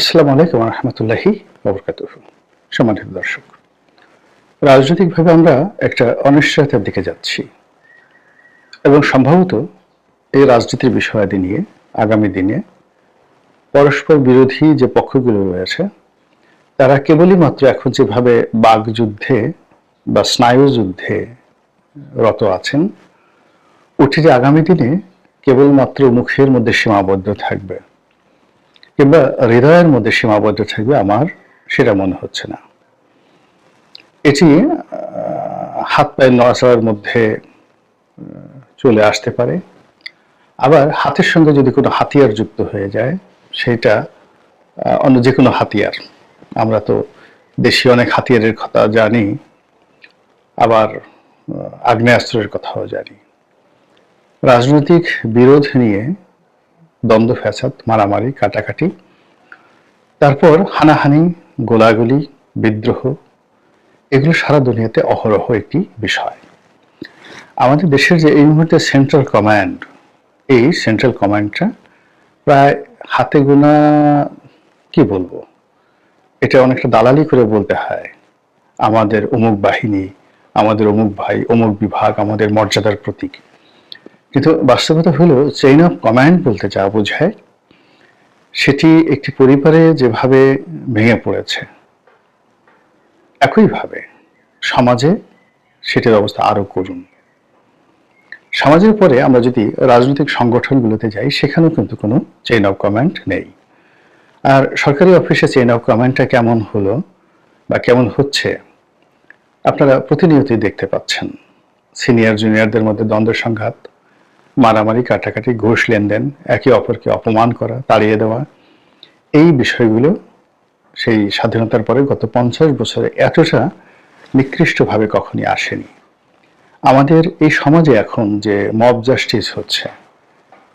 আসসালামু আলাইকুম রহমতুল্লাহি ববরকাত সম্মানিত দর্শক, রাজনৈতিকভাবে আমরা একটা অনিশ্চয়তার দিকে যাচ্ছি এবং সম্ভবত এই রাজনীতির বিষয়াদি নিয়ে আগামী দিনে পরস্পর বিরোধী যে পক্ষগুলো রয়েছে, তারা কেবলই মাত্র এখন যেভাবে বাগযুদ্ধে বা স্নায়ু যুদ্ধে রত আছেন, ওটি আগামী দিনে কেবলমাত্র মুখের মধ্যে সীমাবদ্ধ থাকবে কিংবা হৃদয়ের মধ্যে সীমাবদ্ধ থাকবে আমার, সেটা মনে হচ্ছে না। এটি হাত পায়ের নড়াচড়ার মধ্যে চলে আসতে পারে। আবার হাতের সঙ্গে যদি কোনো হাতিয়ার যুক্ত হয়ে যায়, সেটা অন্য যে কোনো হাতিয়ার। আমরা তো দেশীয় অনেক হাতিয়ারের কথা জানি, আবার আগ্নেয়াস্ত্রের কথাও জানি। রাজনৈতিক বিরোধ নিয়ে দ্বন্দ্ব, ফ্যাসাদ, মারামারি, কাটাকাটি। তারপর হানাহানি, গোলাগুলি, বিদ্রোহ, এগুলো সারা দুনিয়াতে অহরহ একটি বিষয়। আমাদের দেশের যে এই মুহূর্তে সেন্ট্রাল কমান্ড এই সেন্ট্রাল কমান্ডটা প্রায় হাতে গোনা, কি বলব? এটা অনেকটা দালালি করে বলতে হয়। আমাদের অমুক বাহিনী, আমাদের অমুক ভাই, অমুক বিভাগ, আমাদের মর্যাদার প্রতীক। কিন্তু বাস্তবতা হলো চেইন অফ কমান্ড বলতে যা বোঝায়, সেটি একটি পরিবারে যেভাবে ভেঙে পড়েছে, একইভাবে সমাজে সেটির অবস্থা আরও করুন। সমাজের পরে আমরা যদি রাজনৈতিক সংগঠনগুলোতে যাই, সেখানেও কিন্তু কোনো চেইন অফ কমান্ড নেই। আর সরকারি অফিসে চেইন অফ কমান্ডটা কেমন হলো বা কেমন হচ্ছে, আপনারা প্রতিনিয়তই দেখতে পাচ্ছেন। সিনিয়র জুনিয়রদের মধ্যে দ্বন্দ্ব সংঘাত মারামারি, কাটাকাটি, ঘুষ লেনদেন, একে অপরকে অপমান করা, তাড়িয়ে দেওয়া, এই বিষয়গুলো সেই স্বাধীনতার পরে গত পঞ্চাশ বছরে এতটা নিকৃষ্টভাবে কখনই আসেনি। আমাদের এই সমাজে এখন যে মব জাস্টিস হচ্ছে,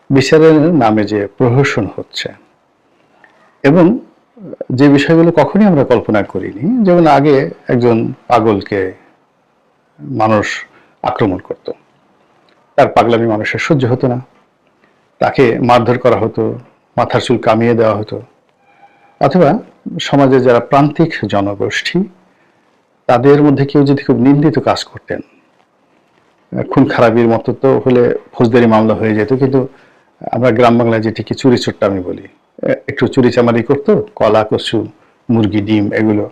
বিচারের নামে যে প্রহসন হচ্ছে, এবং যে বিষয়গুলো কখনই আমরা কল্পনা করিনি, যেমন আগে একজন পাগলকে মানুষ আক্রমণ করতো। তার পাগলামি মানুষের সহ্য হতো না। তাকে মারধর করা হতো, মাথার চুল কামিয়ে দেওয়া হতো। অথবা সমাজের যারা প্রান্তিক জনগোষ্ঠী, তাদের মধ্যে কেউ যদি খুব নিন্দিত কাজ করতেন, খুন খারাপির মতো তো হলে ফৌজদারি মামলা হয়ে যেত। কিন্তু আমরা গ্রাম বাংলায় যেটিকে চুরি চোট্টা আমি বলি একটু চুরি চামারি করতো, কলা, কচু, মুরগি, ডিম, এগুলো।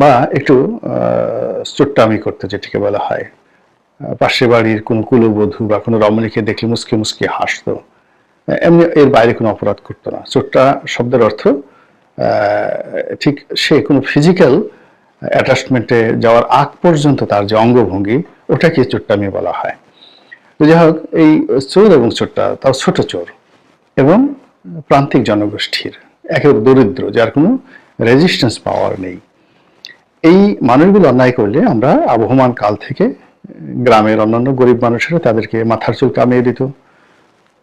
বা একটু চোট্টামি করতো যেটিকে বলা হয়। পাশের বাড়ির কোনো কুলবধূ বা কোনো রমণীকে দেখলে মুসকে মুসকে হাসতো। এমনি এর বাইরে কোনো অপরাধ করতো না। চোট্টা শব্দের অর্থ ঠিক সে কোনো ফিজিক্যাল অ্যাটাচমেন্টে যাওয়ার আগ পর্যন্ত তার যে অঙ্গভঙ্গি, ওটাকে চোট্টামি বলা হয়। তো যাই হোক, এই চোর এবং চোরটা তাও ছোট চোর এবং প্রান্তিক জনগোষ্ঠীর, একেবারে দরিদ্র, যার কোনো রেজিস্ট্যান্স পাওয়ার নেই। এই মানুষগুলো অন্যায় করলে আমরা আবহমান কাল থেকে গ্রামের অন্যান্য গরিব মানুষেরা তাদেরকে মাথার চুল কামিয়ে দিত।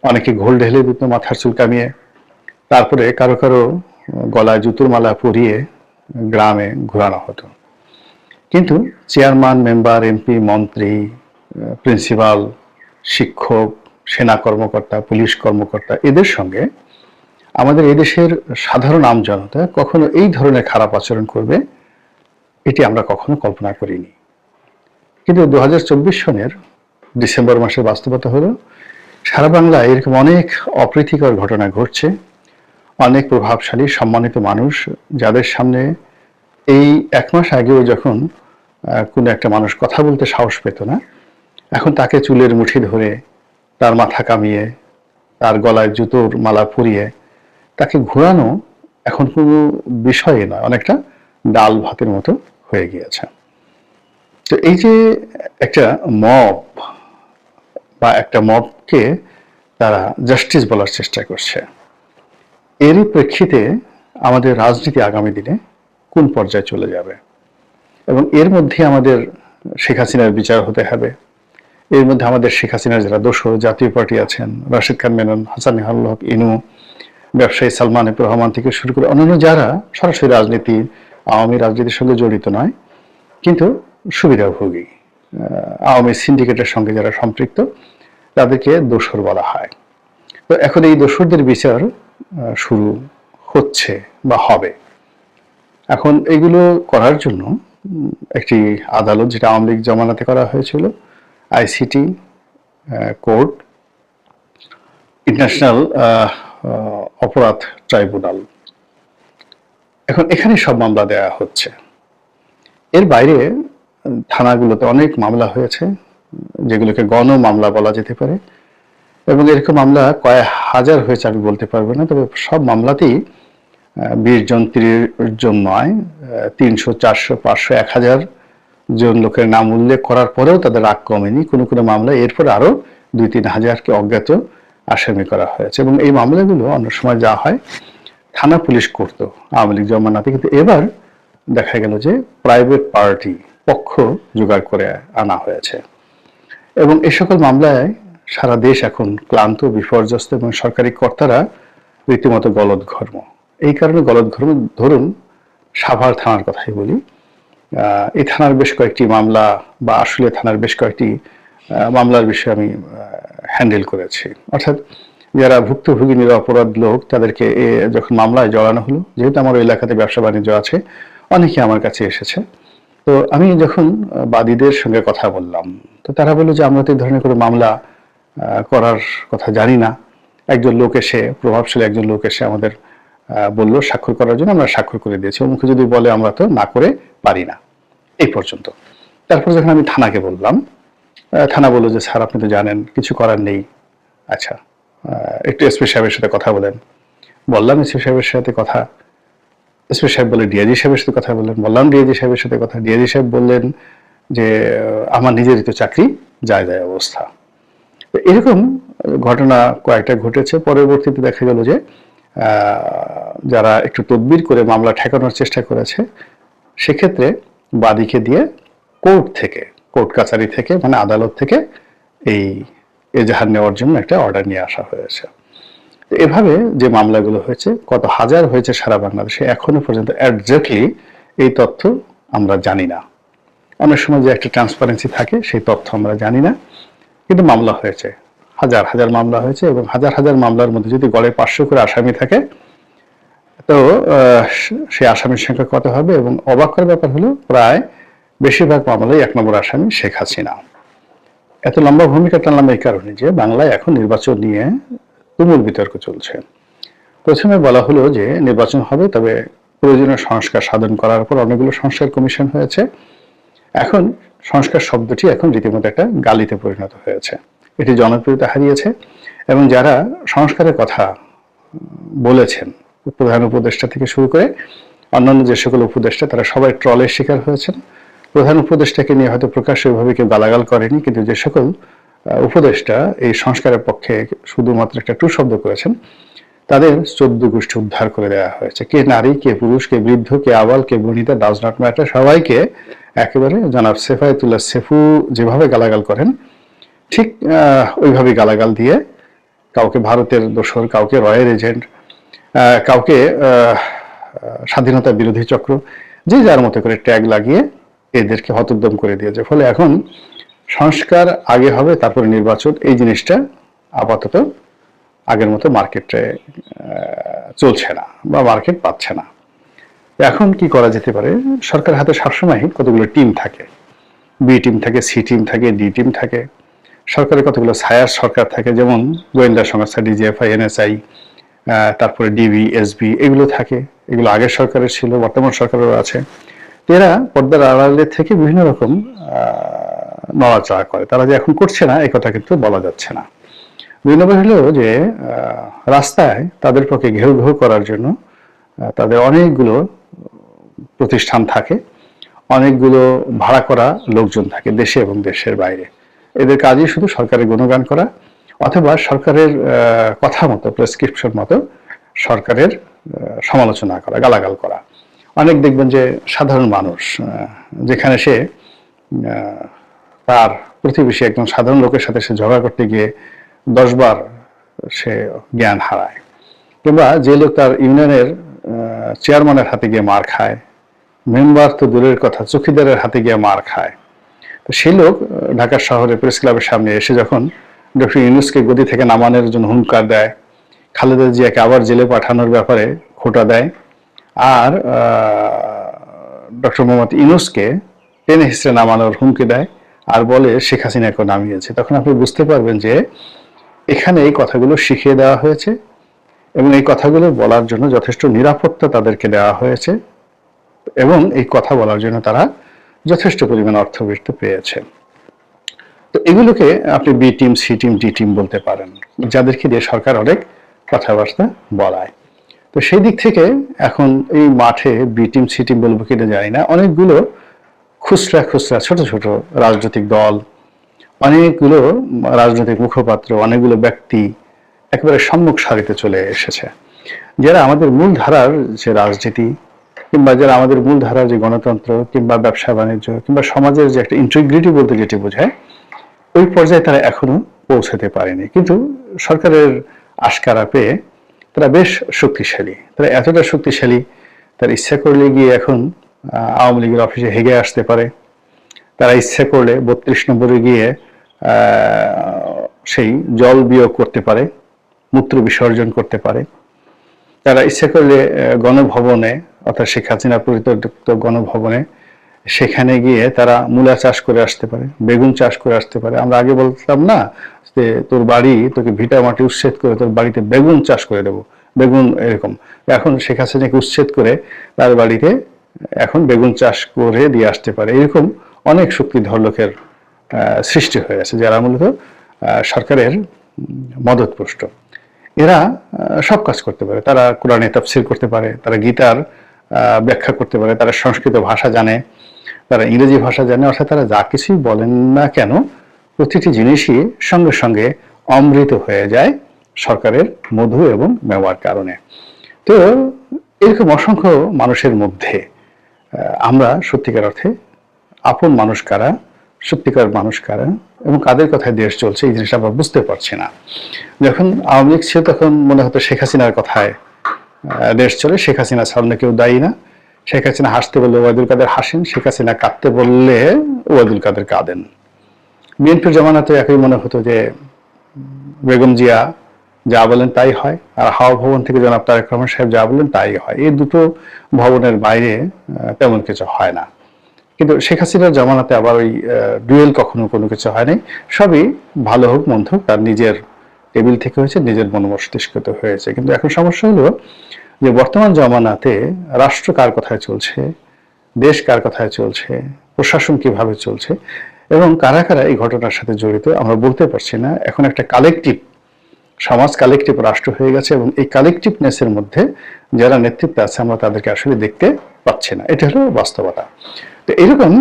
অনেকে ঘোল ঢেলে দিত মাথার চুল কামিয়ে। তারপরে কারও কারও গলায় জুতোর মালা পরিয়ে গ্রামে ঘোরানো হতো। কিন্তু চেয়ারম্যান, মেম্বার, এমপি, মন্ত্রী প্রিন্সিপাল, শিক্ষক, সেনা কর্মকর্তা, পুলিশ কর্মকর্তা, এদের সঙ্গে আমাদের এদেশের সাধারণ আম জনতা কখনো এই ধরনের খারাপ আচরণ করবে, এটি আমরা কখনো কল্পনা করিনি। কিন্তু দু সনের ডিসেম্বর মাসের বাস্তবতা হলো, সারা বাংলায় এরকম অনেক অপ্রীতিকর ঘটনা ঘটছে, অনেক প্রভাবশালী সম্মানিত মানুষ যাদের সামনে এই এক মাস আগেও যখন কোনো একটা মানুষ কথা বলতে সাহস পেত না, এখন তাকে চুলের মুঠি ধরে, তার মাথা কামিয়ে, তার গলায় জুতোর মালা পরিয়ে, তাকে ঘোরানো এখন কোনো বিষয়ে নয়, অনেকটা ডাল ভাতের মতো হয়ে গিয়েছে। তো এই যে একটা মব বা একটা মবকে তারা জাস্টিস বলার চেষ্টা করছে এরই প্রেক্ষিতে আমাদের রাজনীতি আগামী দিনে কোন পর্যায়ে চলে যাবে? এবং এর মধ্যে আমাদের শেখ হাসিনার বিচার হতে হবে। এর মধ্যে আমাদের শেখ হাসিনার যারা দোষর, জাতীয় পার্টি আছেন, রাশিদ খান মেনন, হাসান হক, ইনু, ব্যবসায়ী সালমান রহমান থেকে শুরু করে অন্যান্য যারা সরাসরি রাজনীতি, আওয়ামী রাজনীতির সঙ্গে জড়িত নয়, কিন্তু সুবিধাভোগী। আওয়ামী সিন্ডিকেটের সঙ্গে যারা সম্পৃক্ত, তাদেরকে দোসর বলা হয়। তো এখন এই দোসরদের বিচার শুরু হচ্ছে বা হবে। এখন এগুলো করার জন্য একটি আদালত, যেটা আওয়ামী লীগ জমানাতে করা হয়েছিল, আইসিটি কোর্ট, ইন্টারন্যাশনাল অপরাধ ট্রাইব্যুনাল। এখন এখানে সব মামলা দেয়া হচ্ছে। এর বাইরে থানাগুলোতে অনেক মামলা হয়েছে, যেগুলোকে গণ মামলা বলা যেতে পারে। এবং এরকম মামলা কয়েক হাজার হয়েছে, আমি বলতে পারব না, তবে সব মামলাতেই বিশ জন, তিরিশ জন নয় তিনশো, চারশো, পাঁচশো, এক হাজার জন লোকের নাম উল্লেখ করার পরেও তাদের রাগ কমেনি। কোনো কোনো মামলা এরপর আরও দুই তিন হাজারকে অজ্ঞাত আসামি করা হয়েছে। এবং এই মামলাগুলো অন্য সময় যা হয়, থানা পুলিশ করতো, আওয়ামী লীগ জমানাতে। কিন্তু এবার দেখা গেল যে প্রাইভেট পার্টি পক্ষ জোগাড় করে আনা হয়েছে। এবং এই সকল মামলায় সারা দেশ এখন ক্লান্ত, বিপর্যস্ত এবং সরকারি কর্তারা রীতিমতো গলদঘর্ম। এই কারণে গলদঘর্ম ধরুন সাভার থানার কথাই বলি। এই থানার বেশ কয়েকটি মামলা বা আসলে থানার বেশ কয়েকটি মামলার বিষয়ে আমি হ্যান্ডেল করেছি। অর্থাৎ যারা ভুক্তভোগী, নিরপরাধ লোক, তাদেরকে এ যখন মামলায় জড়ানো হলো, যেহেতু আমার এলাকাতে ব্যবসা বাণিজ্য আছে, অনেকে আমার কাছে এসেছে। তো আমি যখন বাদীদের সঙ্গে কথা বললাম, তো তারা বলল যে, আমরা তো এই ধরনের কোনো মামলা করার কথা জানি না। একজন লোক এসে, প্রভাবশালী একজন লোক এসে আমাদের বলল, স্বাক্ষর করার জন্য আমরা স্বাক্ষর করে দিয়েছি। অমুকে যদি বলে আমরা তো না করে পারি না। এই পর্যন্ত। তারপর যখন আমি থানাকে বললাম থানা বলল যে, স্যার, আপনি তো জানেন, কিছু করার নেই। আচ্ছা একটু এসপি সাহেবের সাথে কথা বলেন। বললাম এসপি সাহেবের সাথে কথা এসপি সাহেব বলে, ডিআইজি সাহেবের সাথে কথা বললেন, বললাম ডিআইজি সাহেবের সাথে কথা। ডিআইজি সাহেব বললেন যে, আমার নিজেরই তো চাকরি, যায় যায় অবস্থা। এরকম ঘটনা কয়েকটা ঘটেছে। পরবর্তীতে দেখা গেল যে যারা একটু তদবির করে মামলা ঠেকানোর চেষ্টা করেছে, সেক্ষেত্রে বাদীকে দিয়ে কোর্ট থেকে, কোর্ট কাছারি থেকে মানে আদালত থেকে এই এজাহার নেওয়ার জন্য একটা অর্ডার নিয়ে আসা হয়েছে। তো এভাবে যে মামলাগুলো হয়েছে, কত হাজার হয়েছে সারা বাংলাদেশে, এখনও পর্যন্ত একজাক্টলি এই তথ্য আমরা জানি না। অনেক সময় যে একটা ট্রান্সপারেন্সি থাকে, সেই তথ্য আমরা জানি না। কিন্তু মামলা হয়েছে। হাজার হাজার মামলা হয়েছে এবং হাজার হাজার মামলার মধ্যে যদি গড়ে পাঁচশো করে আসামি থাকে, তো সেই আসামির সংখ্যা কত হবে এবং অবাক করার ব্যাপার হলো প্রায় বেশিরভাগ মামলায় এক নম্বর আসামি শেখ হাসিনা। এত লম্বা ভূমিকা টানলাম এই কারণে যে বাংলায় এখন নির্বাচন নিয়ে তুমুল বিতর্ক চলছে। প্রথমে বলা হলো যে নির্বাচন হবে, তবে প্রয়োজনীয় সংস্কার সাধন করার পর অনেকগুলো সংস্কার কমিশন হয়েছে। এখন সংস্কার শব্দটি এখন রীতিমতো একটা গালিতে পরিণত হয়েছে। এটি জনপ্রিয়তা হারিয়েছে এবং যারা সংস্কারের কথা বলেছেন, প্রধান উপদেষ্টা থেকে শুরু করে অন্যান্য যে সকল উপদেষ্টা, তারা সবাই ট্রলের শিকার হয়েছেন। প্রধান উপদেষ্টাকে নিয়ে হয়তো প্রকাশ্যভাবে কেউ গালাগাল করেনি, কিন্তু যে সকল উপদেষ্টা এই সংস্কারের পক্ষে শুধুমাত্র একটা টু শব্দ করেছেন। তাদের চোদ্দ গোষ্ঠী উদ্ধার করে দেওয়া হয়েছে। কে নারী, কে পুরুষ, কে বৃদ্ধ, কে আবাল, কে বনিতা ডাজ নট ম্যাটার সবাইকে একেবারে জনাব সেফায়তুল্লাহ সেফু যেভাবে গালাগাল করেন, ঠিক ওইভাবে গালাগাল দিয়ে কাউকে ভারতের দোসর কাউকে রয়ের এজেন্ট কাউকে স্বাধীনতা বিরোধী চক্র, যে যার মতো করে ট্যাগ লাগিয়ে এদেরকে হতোদ্যম করে দিয়েছে। ফলে এখন সংস্কার আগে হবে, তারপরে নির্বাচন, এই জিনিসটা আপাতত আগের মতো মার্কেটে চলছে না বা মার্কেট পাচ্ছে না। এখন কি করা যেতে পারে? সরকার হাতে সবসময় কতগুলো টিম থাকে। বি টিম থাকে সি টিম থাকে ডি টিম থাকে। সরকারের কতগুলো ছায়ার সরকার থাকে, যেমন গোয়েন্দা সংস্থা ডিজিএফআই এনএসআই তারপরে ডিবি এসবি এগুলো থাকে। এগুলো আগের সরকারের ছিল, বর্তমান সরকারেরও আছে। এরা পর্দার আড়ালে থেকে বিভিন্ন রকম নড়াচড়া করে। তারা যে এখন করছে না এই কথা কিন্তু বলা যাচ্ছে না। দুই নম্বর হলো যে রাস্তায় তাদের পক্ষে ঘেউ ঘেউ করার জন্য তাদের অনেকগুলো প্রতিষ্ঠান থাকে, অনেকগুলো ভাড়া করা লোকজন থাকে দেশে এবং দেশের বাইরে। এদের কাজই শুধু সরকারের গুণগান করা অথবা সরকারের কথা মতো প্রেসক্রিপশন মতো সরকারের সমালোচনা করা, গালাগাল করা। অনেক দেখবেন যে সাধারণ মানুষ যেখানে সে তার প্রতিবেশী একজন সাধারণ লোকের সাথে সে ঝগড়া করতে গিয়ে দশবার সে জ্ঞান হারায়। কিংবা যে লোক তার ইউনিয়নের চেয়ারম্যানের হাতে গিয়ে মার খায়, মেম্বার তো দূরের কথা, চৌকিদারের হাতে গিয়ে মার খায়। তো সেই লোক ঢাকা শহরে প্রেস ক্লাবের সামনে এসে যখন ডক্টর ইউনুসকে গদি থেকে নামানোর জন্য হুঙ্কার দেয়, খালেদা জিয়াকে আবার জেলে পাঠানোর ব্যাপারে খোটা দেয়, আর ডক্টর মোহাম্মদ ইনুসকে টেনে হিসেবে নামানোর হুমকি দেয় আর বলে শেখ হাসিনাকে নামিয়েছে। তখন আপনি বুঝতে পারবেন যে এখানে এই কথাগুলো শিখিয়ে দেওয়া হয়েছে এবং এই কথাগুলো বলার জন্য যথেষ্ট নিরাপত্তা তাদেরকে দেওয়া হয়েছে এবং এই কথা বলার জন্য তারা যথেষ্ট পরিমাণ অর্থবৃত্তি পেয়েছে। তো এগুলোকে আপনি B team, C team, D team বলতে পারেন, যাদেরকে দিয়ে সরকার অনেক কথাবার্তা বলায়। তো সেই দিক থেকে এখন এই মাঠে বি টিম, সি টিম বলব কিনা জানি না। অনেকগুলো খুচরা খুচরা ছোট ছোট রাজনৈতিক দল, অনেকগুলো রাজনৈতিক মুখপাত্র, অনেকগুলো ব্যক্তি একেবারে সম্মুখ সারিতে চলে এসেছে। যারা আমাদের মূল ধারার যে রাজনীতি, কিংবা যারা আমাদের মূল ধারার যে গণতন্ত্র, কিংবা ব্যবসা বাণিজ্য, কিংবা সমাজের যে একটা ইন্টিগ্রিটি বলতে যেটি বোঝায়, ওই পর্যায়ে তারা এখনও পৌঁছাতে পারেনি। কিন্তু সরকারের আশকারা পেয়ে তারা বেশ শক্তিশালী। তারা এতটা শক্তিশালী, তার ইচ্ছা করলে গিয়ে এখন আওয়ামী লীগের অফিসে হেগে আসতে পারে। তারা ইচ্ছে করলে বত্রিশ নম্বরে গিয়ে সেই জল বিয়োগ করতে পারে, মূত্র বিসর্জন করতে পারে। তারা ইচ্ছে করলে গণভবনে, অর্থাৎ শেখ হাসিনা পরিত্যক্ত গণভবনে, সেখানে গিয়ে তারা মূলা চাষ করে আসতে পারে, বেগুন চাষ করে আসতে পারে। আমরা আগে বলতাম না যে তোর বাড়ি, তোকে ভিটা মাটি উচ্ছেদ করে তোর বাড়িতে বেগুন চাষ করে দেবো। বেগুন এরকম। এখন শেখ হাসিনাকে উচ্ছেদ করে তার বাড়িতে এখন বেগুন চাষ করে দিয়ে আসতে পারে। এরকম অনেক শক্তিধর লোকের সৃষ্টি হয়ে আছে যারা মূলত সরকারের মদতপুষ্ট। এরা সব কাজ করতে পারে। তারা কোরআনে তাফসির করতে পারে, তারা গীতার ব্যাখ্যা করতে পারে, তারা সংস্কৃত ভাষা জানে, তারা ইংরেজি ভাষা জানে, অর্থাৎ তারা যা কিছুই বলেন না কেন, প্রতিটি জিনিসই সঙ্গে সঙ্গে অমৃত হয়ে যায় সরকারের মধু এবং মেওয়ার কারণে। তো এরকম অসংখ্য মানুষের মধ্যে আমরা সত্যিকার অর্থে আপন মানুষ কারা, সত্যিকার মানুষ কারা এবং কাদের কথায় দেশ চলছে এই জিনিসটা আমরা বুঝতে পারছি না। যখন আওয়ামী লীগ ছিল তখন মনে হতো শেখ হাসিনার কথায় দেশ চলে, শেখ হাসিনা ছাড়লে কেউ দায়ী না। শেখ হাসিনা হাসতে বললে ওয়াদুল কাদের হাসেন, শেখ হাসিনা কাঁদতে বললে ওয়াদুল কাদের কাঁদেন। বিএনপির জমানাতে একই মনে হতো যে বেগম জিয়া যা বলেন তাই হয়। আর হাওয়া ভবন থেকে জনাব তারেক রহমান সাহেব যা বলেন তাই হয়। এই দুটো ভবনের বাইরে তেমন কিছু হয় না। কিন্তু শেখ হাসিনার জামানাতে আবার ওই ডুয়েল কখনো কোনো কিছু হয়নি। সবই ভালো হোক, মন্দ হোক, তার নিজের টেবিল থেকে হয়েছে, নিজের মন মনোমস্তিষ্কত হয়েছে। কিন্তু এখন সমস্যা হলো যে বর্তমান জমানাতে রাষ্ট্র কার কথায় চলছে, দেশ কার কথায় চলছে, প্রশাসন কীভাবে চলছে, এবং কারা কারা এই ঘটনার সাথে জড়িত, আমরা বলতে পারছি না। এখন একটা কালেকটিভ সমাজ কালেকটিভ রাষ্ট্র হয়ে গেছে এবং এই কালেকটিভনেসের মধ্যে যারা নেতৃত্বে আছে, আমরা তাদেরকে আসলে দেখতে পাচ্ছি না। এটা হলো বাস্তবতা। তো এরকম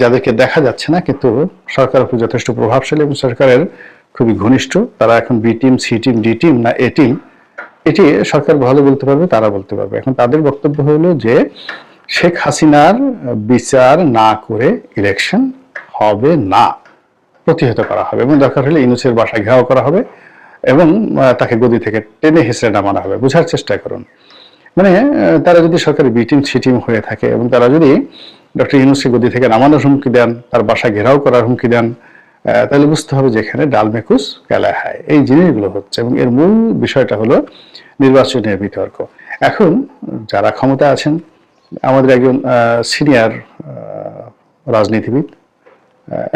যাদেরকে দেখা যাচ্ছে না, কিন্তু সরকার উপর যথেষ্ট প্রভাবশালী এবং সরকারের খুবই ঘনিষ্ঠ, তারা এখন B team C team D team না এ টিম এটি সরকার ভালো বলতে পারবে, তারা বলতে পারবে। এখন তাদের বক্তব্য হলো যে, শেখ হাসিনার বিচার না করে ইলেকশন হবে না, প্রতিহত করা হবে এবং দরকার হলে ইনুসের বাসা ঘেরাও করা হবে। এবং তাকে গদি থেকে টেনে হেসড়ে নামানো হবে। বোঝার চেষ্টা করুন। মানে তারা যদি সরকারি বিটিম, সিটিম হয়ে থাকে এবং তারা যদি ডক্টর ইউনুসকে গদি থেকে নামানোর হুমকি দেন, তার বাসা ঘেরাও করার হুমকি দেন তাহলে বুঝতে হবে যে এখানে ডালমেকুস কেলা হয়। এই জিনিসগুলো হচ্ছে এবং এর মূল বিষয়টা হলো নির্বাচনের বিতর্ক। এখন যারা ক্ষমতা আছেন, আমাদের একজন সিনিয়র রাজনীতিবিদ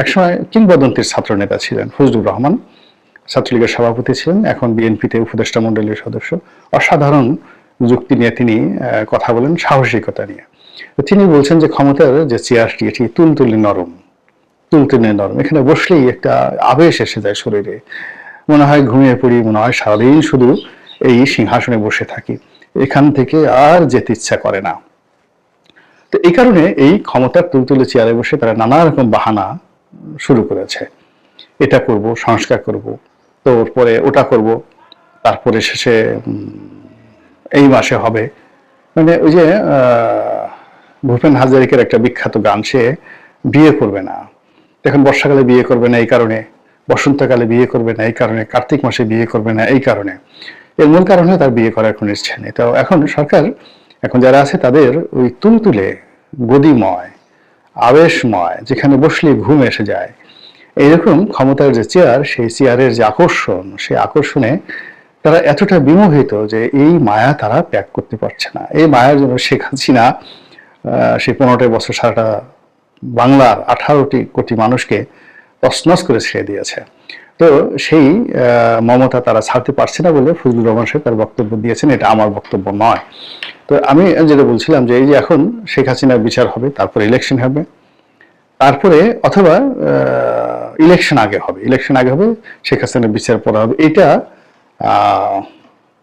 একসময় কিংবদন্তির ছাত্র নেতা ছিলেন, ফজলুর রহমান। ছাত্রলীগের সভাপতি ছিলেন, এখন বিএনপিতে উপদেষ্টা মন্ডলীর সদস্য। অসাধারণ যুক্তি নিয়ে তিনি কথা বলেন, সাহসিকতা নিয়ে। তিনি বলছেন যে ক্ষমতার যে চেয়ারটি এটি তুলতুলি নরম তুলতুলি নরম। এখানে বসলেই একটা আবেশ এসে যায় শরীরে। মনে হয় ঘুমিয়ে পড়ি, মনে হয় সারাদিন শুধু এই সিংহাসনে বসে থাকি। এখান থেকে আর যেতে ইচ্ছা করে না। তো এই কারণে এই ক্ষমতার তুলতুলে চেয়ারে বসে তারা নানা রকম বাহানা শুরু করেছে। এটা করব, সংস্কার করব তো পরে ওটা করব। তারপরে শেষে এই মাসে হবে। মানে ওই যে ভূপেন হাজারিকের একটা বিখ্যাত গান, সে বিয়ে করবে না। এখন বর্ষাকালে বিয়ে করবে না এই কারণে, বসন্তকালে বিয়ে করবে না এই কারণে, কার্তিক মাসে বিয়ে করবে না এই কারণে। এর মূল কারণে তার বিয়ে করার কোনো ইচ্ছে নেই। তো এখন সরকার, এখন যারা আছে তাদের ওই তুলতুলে, গদিময়, আবেশময়, যেখানে বসলে ঘুম এসে যায় এইরকম ক্ষমতার যে চেয়ার সেই চেয়ারের যে আকর্ষণ সেই আকর্ষণে তারা এতটা বিমোহিত যে এই মায়া তারা ত্যাগ করতে পারছে না। এই মায়ার জন্য শেখ হাসিনা আহ, সেই পনেরোটা বছর সারাটা বাংলার আঠারোটি কোটি মানুষকে তসনস করে ছেড়ে দিয়েছে। তো সেই মমতা তারা ছাড়তে পারছে না বলে ফজলুর রহমান সাহেব তার বক্তব্য দিয়েছেন এটা আমার বক্তব্য নয়। তো আমি যেটা বলছিলাম যে এই যে এখন শেখ হাসিনার বিচার হবে তারপরে ইলেকশন হবে তারপরে অথবা ইলেকশন আগে হবে। ইলেকশন আগে হবে, শেখ হাসিনার বিচার পড়া হবে। এটা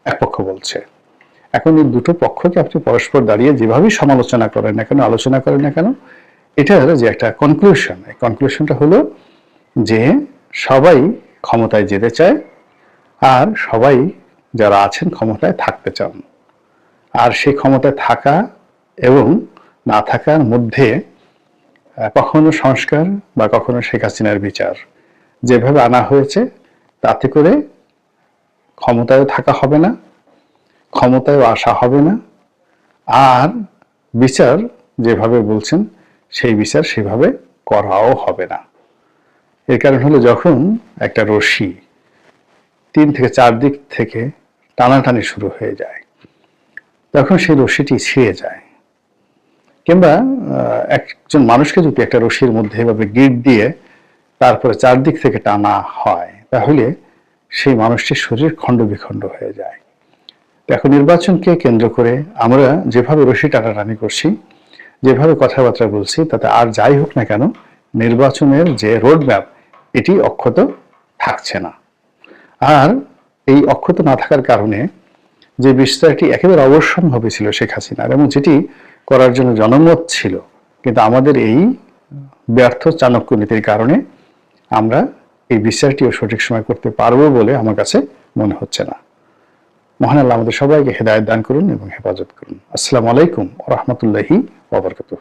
এক পক্ষ বলছে। এখন এই দুটো পক্ষকে আপনি পরস্পর দাঁড়িয়ে যেভাবেই সমালোচনা করেন না কেন, আলোচনা করেন না কেন এটা যে একটা কনক্লুশন এই কনক্লুশনটা হলো যে সবাই ক্ষমতায় যেতে চায় আর সবাই যারা আছেন ক্ষমতায় থাকতে চান। আর সেই ক্ষমতায় থাকা এবং না থাকার মধ্যে কখনো সংস্কার বা কখনো শেখ হাসিনার বিচার। যেভাবে আনা হয়েছে, তাতে করে ক্ষমতায় থাকা হবে না ক্ষমতায় আসা হবে না। আর বিচার যেভাবে বলছেন, সেই বিচার সেভাবে করাও হবে না। এর কারণ হলো যখন একটা রশি তিন থেকে চার দিক থেকে টানাটানি শুরু হয়ে যায়, তখন সেই রশিটি ছিঁড়ে যায়। কিংবা একজন মানুষকে যদি একটা রশির মধ্যে এভাবে গিট দিয়ে তারপরে চারদিক থেকে টানা হয়, তাহলে সেই মানুষটির শরীর খণ্ড বিখণ্ড হয়ে যায়। এখন নির্বাচনকে কেন্দ্র করে আমরা যেভাবে রশি টানাটানি করছি, যেভাবে কথাবার্তা বলছি, তাতে আর যাই হোক না কেন, নির্বাচনের যে রোডম্যাপ এটি অক্ষত থাকছে না। আর এই অক্ষত না থাকার কারণে যে বিস্তারটি একেবারে অবশ্যম্ভাবী ছিল শেখ হাসিনার, এবং যেটি করার জন্য জনমত ছিল। কিন্তু আমাদের এই ব্যর্থ চাণক্য নীতির কারণে আমরা এই বিচারটিও সঠিক সময় করতে পারব বলে আমার কাছে মনে হচ্ছে না। মহান আল্লাহ আমাদের সবাইকে হেদায়ত দান করুন এবং হেফাজত করুন। আসসালামু আলাইকুম রহমতুল্লাহি ওবরকাতুহ